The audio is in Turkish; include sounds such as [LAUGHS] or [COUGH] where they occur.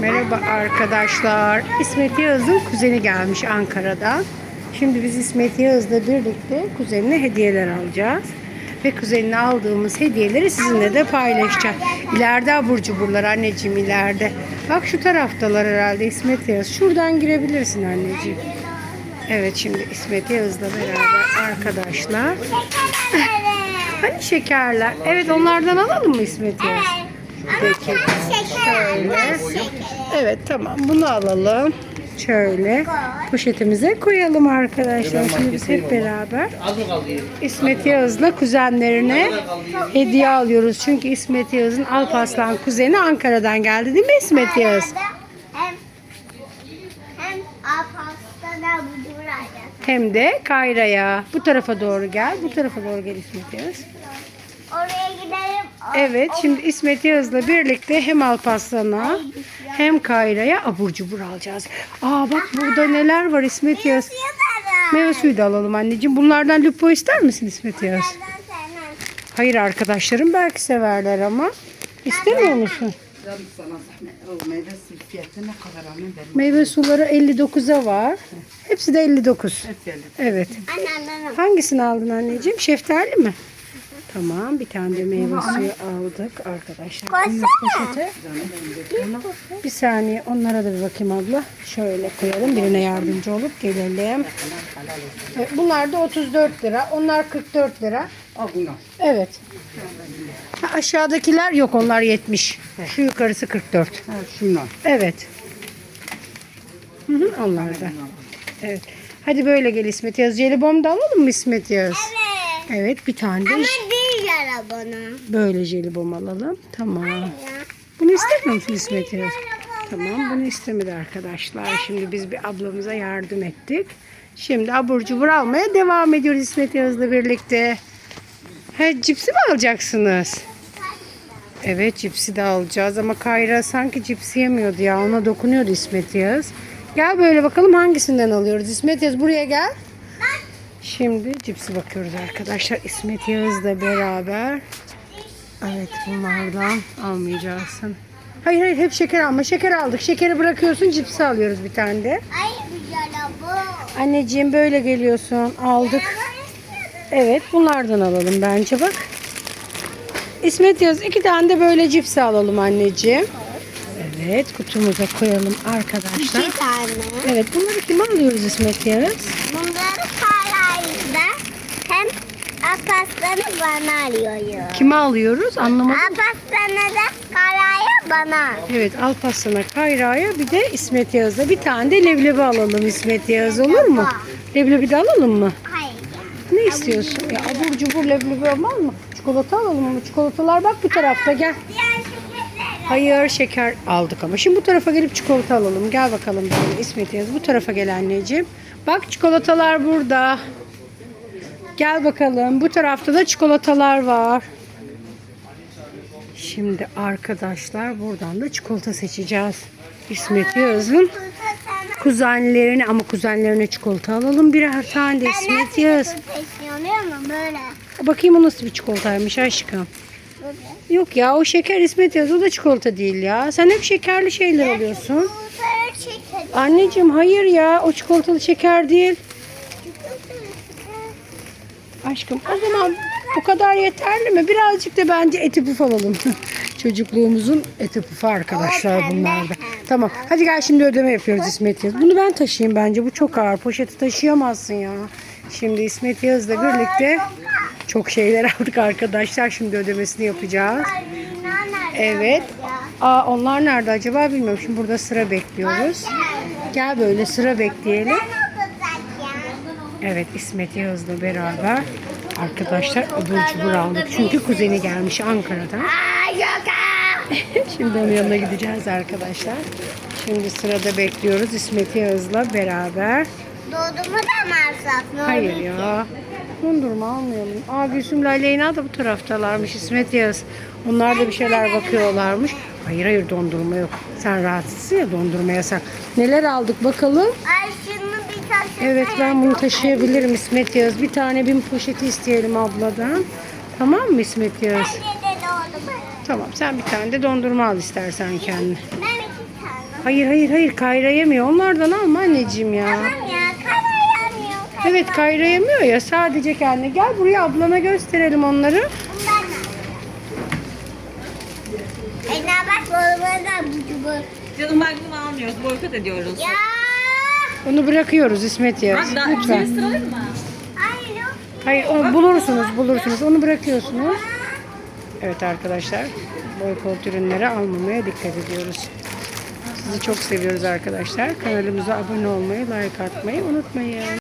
Merhaba arkadaşlar. İsmet Yağız'ın kuzeni gelmiş Ankara'dan. Şimdi biz İsmet Yağız'la birlikte kuzenine hediyeler alacağız. Ve kuzenine aldığımız hediyeleri sizinle de paylaşacağız. İleride abur cuburlar anneciğim ileride. Bak şu taraftalar herhalde İsmet Yağız. Şuradan girebilirsin anneciğim. Evet şimdi İsmet Yağız'la beraber arkadaşlar. Hani şekerler? Evet onlardan alalım mı İsmet Yağız? Peki. Şöyle. Evet tamam bunu alalım. Şöyle poşetimize koyalım arkadaşlar. Şimdi biz hep beraber İsmet Yağız'la kuzenlerine hediye alıyoruz. Çünkü İsmet Yağız'ın Alparslan kuzeni Ankara'dan geldi değil mi İsmet Yağız? Hem hem Alparslan'a. Hem de Kayra'ya. Bu tarafa doğru gel. Bu tarafa doğru gel İsmet Yağız. Oraya gidelim. Evet şimdi İsmet Yağız'la birlikte hem Alparslan'a hem Kayra'ya abur cubur alacağız. Aa bak burada neler var İsmet Yağız. Meyve suyu da alalım anneciğim. Bunlardan lupo ister misin İsmet Yağız? Hayır arkadaşlarım belki severler ama. İstemiyor musun? Meyve suları 59'a var. Hepsi de 59. Hep geldi. Evet. Hangisini aldın anneciğim? Şeftali mi? Tamam bir tane de meyve suyu aldık arkadaşlar. Poşete. Bir saniye onlara da bir bakayım abla. Şöyle koyalım birine yardımcı olup gelelim. Evet, bunlar da 34 lira. Onlar 44 lira. Evet. Ha, aşağıdakiler yok onlar 70. Şu yukarısı 44. Ha şunu. Evet. Hı hı, onlar da. Evet. Hadi böyle gel İsmet Yaz. Jelibon da alalım mı İsmet Yaz? Evet. Evet bir tane de Ama bana. böyle jelibon alalım. Tamam. Ya. Bunu istemiyor musun İsmet Yaz? Tamam bunu istemedi arkadaşlar. Şimdi biz bir ablamıza yardım ettik. Şimdi abur cubur almaya devam ediyoruz İsmet Yaz'la birlikte. He, cipsi mi alacaksınız? Evet cipsi de alacağız ama Kayra sanki cipsi yemiyordu ya. Ona dokunuyordu İsmet Yağız. Gel böyle bakalım hangisinden alıyoruz. İsmet Yağız buraya gel. Şimdi cipsi bakıyoruz arkadaşlar. İsmet Yağız'la beraber. Evet bunlardan almayacaksın. Hayır hayır hep şeker alma. Şeker aldık. Şekeri bırakıyorsun cipsi alıyoruz bir tane de. Ay yara bu. Anneciğim böyle geliyorsun. Aldık. Evet bunlardan alalım bence bak. İsmet Yaz iki tane de böyle cips alalım anneciğim. Evet kutumuza koyalım arkadaşlar. İki tane. Evet bunları kime alıyoruz İsmet Yaz? Bunları parayla hem Alparslan'ı bana alıyor. Kime alıyoruz anlamadım. Alparslan'a da parayı bana. Evet Alparslan'a Kayra'ya bir de İsmet Yağız'a bir tane de leblebi alalım İsmet Yağız olur mu? Leblebi de alalım mı? Hayır. Ne istiyorsun? Ya abur cubur leblebi olmaz mı? Çikolata alalım mı? Çikolatalar bak bu tarafta gel. Hayır şeker aldık ama. Şimdi bu tarafa gelip çikolata alalım. Gel bakalım böyle İsmet yaz. Bu tarafa gel anneciğim. Bak çikolatalar burada. Gel bakalım. Bu tarafta da çikolatalar var. Şimdi arkadaşlar buradan da çikolata seçeceğiz. İsmet Yaz'ın kuzenlerine ama kuzenlerine çikolata alalım birer tane de İsmet böyle? Bakayım o nasıl bir çikolataymış aşkım. Yok ya o şeker İsmet Yaz o da çikolata değil ya. Sen hep şekerli şeyler alıyorsun. Anneciğim hayır ya o çikolatalı şeker değil. Aşkım o zaman bu kadar yeterli mi? Birazcık da bence eti puf alalım. [LAUGHS] Çocukluğumuzun eti pufu arkadaşlar bunlar da. Tamam hadi gel şimdi ödeme yapıyoruz İsmet Yaz. Bunu ben taşıyayım bence bu çok ağır. Poşeti taşıyamazsın ya. Şimdi İsmet Yaz'la birlikte çok şeyler [LAUGHS] aldık arkadaşlar. Şimdi ödemesini yapacağız. Evet. Aa, onlar nerede acaba bilmiyorum. Şimdi burada sıra bekliyoruz. Gel böyle sıra bekleyelim. Evet İsmet Yağız'la beraber arkadaşlar abur cubur aldık. Çünkü kuzeni gelmiş Ankara'dan. [LAUGHS] Şimdi onun yanına gideceğiz arkadaşlar. Şimdi sırada bekliyoruz İsmet Yağız'la beraber. Doğduğumu da mı alsak? Hayır ya. Dondurma almayalım. Aa Gülsüm'le Leyla da bu taraftalarmış İsmet Yağız. Onlar da bir şeyler bakıyorlarmış. Hayır hayır dondurma yok. Sen rahatsızsın ya dondurma yasak. Neler aldık bakalım. Ay şunu. Evet ben bunu taşıyabilirim İsmet Yağız. Bir tane bin poşeti isteyelim abladan. Tamam mı İsmet Yağız? Tamam sen bir tane de dondurma al istersen kendine. Ben iki tane Hayır hayır hayır Kayra yemiyor. Onlardan alma anneciğim ya. Tamam ya kaynayamıyor. Evet Kayra yemiyor ya sadece kendi. Gel buraya ablana gösterelim onları. Bundan da. Ena bak bu. Canım bak bunu almıyoruz. Boykot ediyoruz. Ya. Onu bırakıyoruz İsmet. Bak daha Lütfen. mı? Hayır onu bulursunuz bulursunuz. Onu bırakıyorsunuz. Evet arkadaşlar. Boykot ürünleri almamaya dikkat ediyoruz. Sizi çok seviyoruz arkadaşlar. Kanalımıza abone olmayı, like atmayı unutmayın.